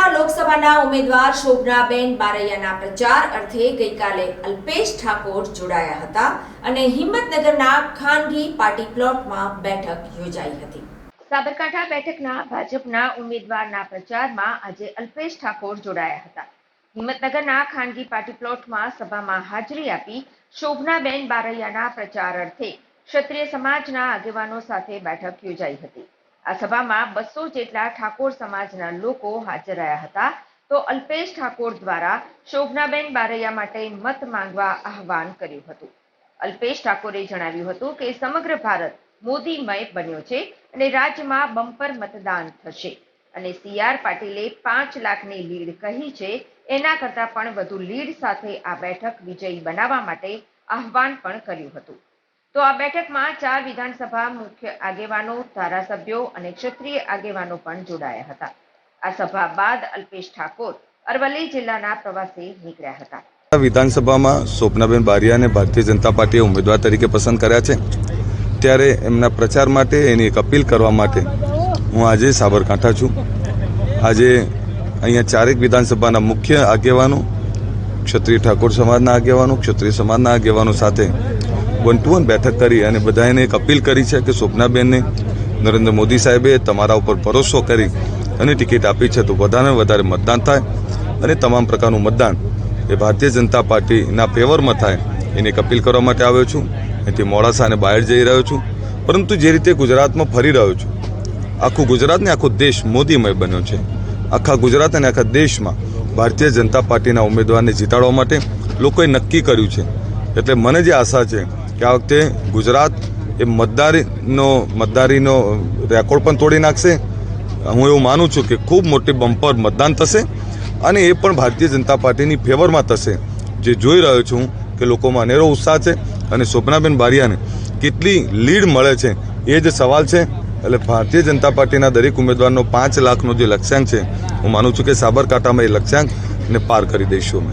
ઉમેદવાર શોભનાબેન બારૈયાના પ્રચાર અર્થે ગઈકાલે અલ્પેશ ઠાકોર જોડાયા હતા અને હિંમતનગરના ખાનગી પાર્ટી પ્લોટમાં બેઠક યોજાઈ હતી. સાબરકાંઠા બેઠકના ભાજપના ઉમેદવારના પ્રચારમાં આજે અલ્પેશ ઠાકોર જોડાયા હતા. હિંમતનગરના ખાનગી પાર્ટી પ્લોટમાં સભામાં હાજરી આપી શોભનાબેન બારૈયાના પ્રચાર અર્થે ક્ષત્રિય સમાજના આગેવાનો સાથે બેઠક યોજાઈ હતી. આ સભામાં બસો જેટલા ઠાકોર સમાજના લોકો હાજર રહ્યા હતા. તો અલ્પેશ ઠાકોર દ્વારા શોભનાબેન બારૈયા માટે મત માંગવા આહવાન કર્યું હતું. અલ્પેશ ઠાકોરે જણાવ્યું હતું કે સમગ્ર ભારત મોદીમય બન્યો છે અને રાજ્યમાં બમ્પર મતદાન થશે. અને સી આર પાટીલે પાંચ લાખની લીડ કહી છે, એના કરતાં પણ વધુ લીડ સાથે આ બેઠક વિજયી બનાવવા માટે આહવાન પણ કર્યું હતું. તો આ બેઠકમાં ચાર વિધાનસભા મુખ્ય આગેવાનો, ધારાસભ્યો અને ક્ષત્રિય આગેવાનો પણ જોડાયા હતા. આ સભા બાદ અલ્પેશ ઠાકોર અરવલ્લી જિલ્લાના પ્રવાસે નીકળ્યા હતા. વિધાનસભામાં સ્વપ્નાબેન બારિયાને ભારતીય જનતા પાર્ટીએ ઉમેદવાર તરીકે પસંદ કર્યા છે. ત્યારે એમના પ્રચાર માટે એની એક અપીલ કરવા માટે હું આજે સાબરકાંઠા છું. આજે અહીંયા ચારેક વિધાનસભાના મુખ્ય આગેવાનો, ક્ષત્રિય ઠાકોર સમાજના આગેવાનો, ક્ષત્રિય સમાજના આગેવાનો સાથે વન ટુ વન બેઠક કરી અને બધાને એક અપીલ કરી છે કે શોભનાબેનને નરેન્દ્ર મોદી સાહેબે તમારા ઉપર ભરોસો કરી અને ટિકિટ આપી છે તો વધારે વધારે મતદાન થાય અને તમામ પ્રકારનું મતદાન એ ભારતીય જનતા પાર્ટીના ફેવરમાં થાય એની એક અપીલ કરવા માટે આવ્યો છું. એથી મોડાસા અને બહાર જઈ રહ્યો છું. પરંતુ જે રીતે ગુજરાતમાં ફરી રહ્યો છું, આખું ગુજરાત ને આખો દેશ મોદીમય બન્યો છે. આખા ગુજરાત અને આખા દેશમાં ભારતીય જનતા પાર્ટીના ઉમેદવારને જીતાડવા માટે લોકોએ નક્કી કર્યું છે. એટલે મને જે આશા છે કે આ વખતે ગુજરાત એ મતદારીનો મતદારીનો રેકોર્ડ પણ તોડી નાખશે? હું એવું માનું છું કે ખૂબ મોટી બમ્પર મતદાન થશે અને એ પણ ભારતીય જનતા પાર્ટીની ફેવરમાં થશે. જે જોઈ રહ્યો છું કે લોકોમાં અનેરો ઉત્સાહ છે અને શોભનાબેન બારિયાને કેટલી લીડ મળે છે એ જ સવાલ છે. એટલે ભારતીય જનતા પાર્ટીના દરેક ઉમેદવારનો પાંચ લાખનો જે લક્ષ્યાંક છે, હું માનું છું કે સાબરકાંઠામાં એ લક્ષ્યાંકને પાર કરી દઈશું અમે.